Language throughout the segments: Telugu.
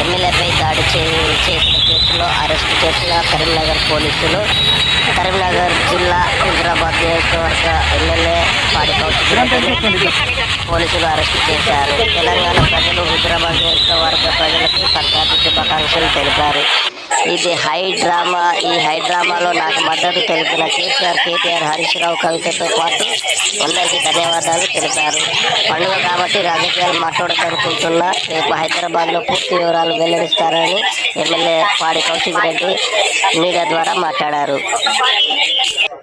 ఎమ్మెల్యేపై దాడి చే- చేసిన కేసులో అరెస్ట్ చేసిన కరీంనగర్ పోలీసులు. కరీంనగర్ జిల్లా హైదరాబాద్ నియోజకవర్గ ఎమ్మెల్యే పాడి పోలీసులు అరెస్ట్ చేశారు. తెలంగాణ ప్రజలు హైదరాబాద్ నియోజకవర్గ ప్రజలకు సంక్రాంతి శుభాకాంక్షలు తెలిపారు. ఇది హై డ్రామా. ఈ హై డ్రామాలో నాకు మద్దతు తెలిపిన కేసీఆర్ కేటీఆర్ హరీష్ రావు కవితతో పాటు అందరికీ ధన్యవాదాలు తెలిపారు. పండుగ కాబట్టి రాజకీయాలు మాట్లాడదనుకుంటున్నా రేపు హైదరాబాద్లో పూర్తి వివరాలు వెల్లడిస్తారని ఎమ్మెల్యే పాడి కౌశిక్ రెడ్డి మీడియా ద్వారా మాట్లాడారు.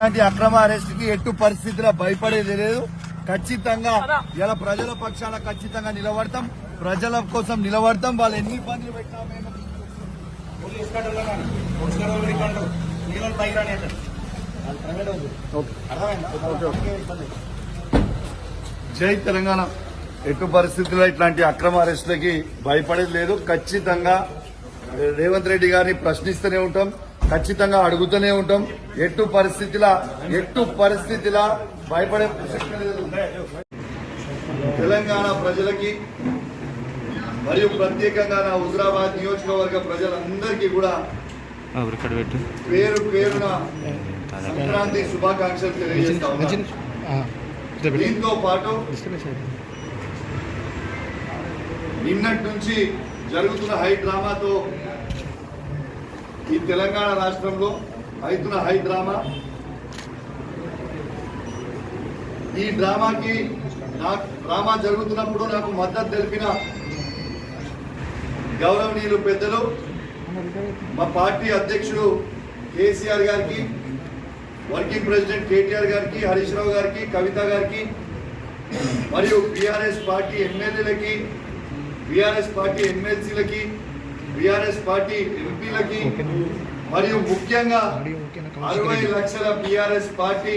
ఇలాంటి అక్రమ అరెస్ట్కి ఎట్టు పరిస్థితిలో భయపడేది లేదు. ఖచ్చితంగా ఇలా ప్రజల పక్షాన ఖచ్చితంగా నిలబడతాం. ప్రజల కోసం నిలబడతాం. వాళ్ళు ఎన్ని ఇబ్బందులు పెట్టినా మేము జై తెలంగాణ. ఎటు పరిస్థితుల్లో ఇట్లాంటి అక్రమ అరెస్టులకి భయపడేది లేదు. ఖచ్చితంగా రేవంత్ రెడ్డి గారిని ప్రశ్నిస్తూనే ఉంటాం ఖచ్చితంగా అడుగుతూనే ఉంటాం. ఎట్టు పరిస్థితిలా ఎట్టు పరిస్థితిలా భయపడే తెలంగాణ ప్రజలకి మరియు ప్రత్యేకంగా నా హుజరాబాద్ నియోజకవర్గ ప్రజలందరికీ కూడా పేరు పేరున సంక్రాంతి శుభాకాంక్షలు తెలియజేస్తా. దీంతో పాటు నిన్నటి నుంచి జరుగుతున్న హై డ్రామాతో ఈ తెలంగాణ రాష్ట్రంలో అవుతున్న హై డ్రామా. ఈ డ్రామాకి నా డ్రామా జరుగుతున్నప్పుడు నాకు మద్దతు తెలిపిన గౌరవనీయులు పెద్దలు మా పార్టీ అధ్యక్షుడు కేసీఆర్ గారికి వర్కింగ్ ప్రెసిడెంట్ కేటీఆర్ గారికి హరీష్ రావు గారికి కవిత గారికి మరియు బీఆర్ఎస్ పార్టీ ఎమ్మెల్యేలకి బీఆర్ఎస్ పార్టీ ఎమ్మెల్సీలకి బీఆర్ఎస్ పార్టీ ఎంపీలకి మరియు ముఖ్యంగా అరవై లక్షల బీఆర్ఎస్ పార్టీ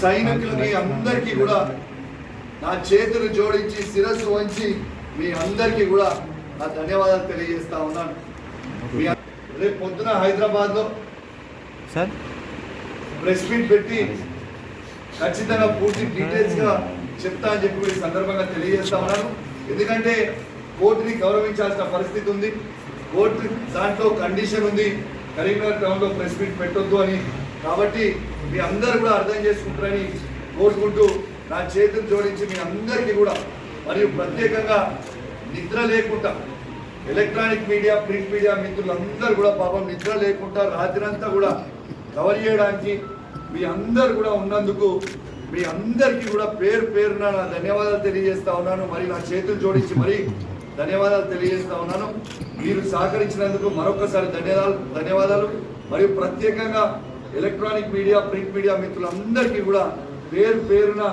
సైనికులకి అందరికీ కూడా నా చేతులు జోడించి శిరస్సు వంచి మీ అందరికీ కూడా నా ధన్యవాదాలు తెలియజేస్తా ఉన్నాను. రేపు పొద్దున హైదరాబాద్లో సార్? ప్రెస్ మీట్ పెట్టి ఖచ్చితంగా పూర్తి డీటెయిల్స్గా చెప్తా అని చెప్పి ఈ సందర్భంగా తెలియజేస్తా ఉన్నాను. ఎందుకంటే కోర్టుని గౌరవించాల్సిన పరిస్థితి ఉంది. కోర్టు దాంట్లో కండిషన్ ఉంది. కరీంనగర్ టౌన్లో ప్రెస్ మీట్ పెట్టొద్దు అని. కాబట్టి మీ అందరు కూడా అర్థం చేసుకుంటారని కోరుకుంటూ నా చేతులు జోడించి మీ అందరికీ కూడా మరియు ప్రత్యేకంగా నిద్ర లేకుండా ఎలక్ట్రానిక్ మీడియా ప్రింట్ మీడియా మిత్రులందరూ కూడా పాపం నిద్ర లేకుండా రాత్రి అంతా కూడా కవర్ చేయడానికి మీ అందరు కూడా ఉన్నందుకు మీ అందరికీ కూడా పేరు పేరున నా ధన్యవాదాలు తెలియజేస్తా ఉన్నాను. మరి నా చేతులు జోడించి మరి ధన్యవాదాలు తెలియజేస్తా ఉన్నాను. మీరు సహకరించినందుకు మరొకసారి ధన్యవాదాలు ధన్యవాదాలు. మరియు ప్రత్యేకంగా ఎలక్ట్రానిక్ మీడియా ప్రింట్ మీడియా మిత్రులందరికీ కూడా పేరు పేరున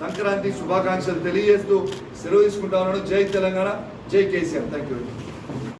సంక్రాంతి శుభాకాంక్షలు తెలియజేస్తూ సెలవు తీసుకుంటా ఉన్నాను. జై తెలంగాణ జై కేసీఆర్. Thank you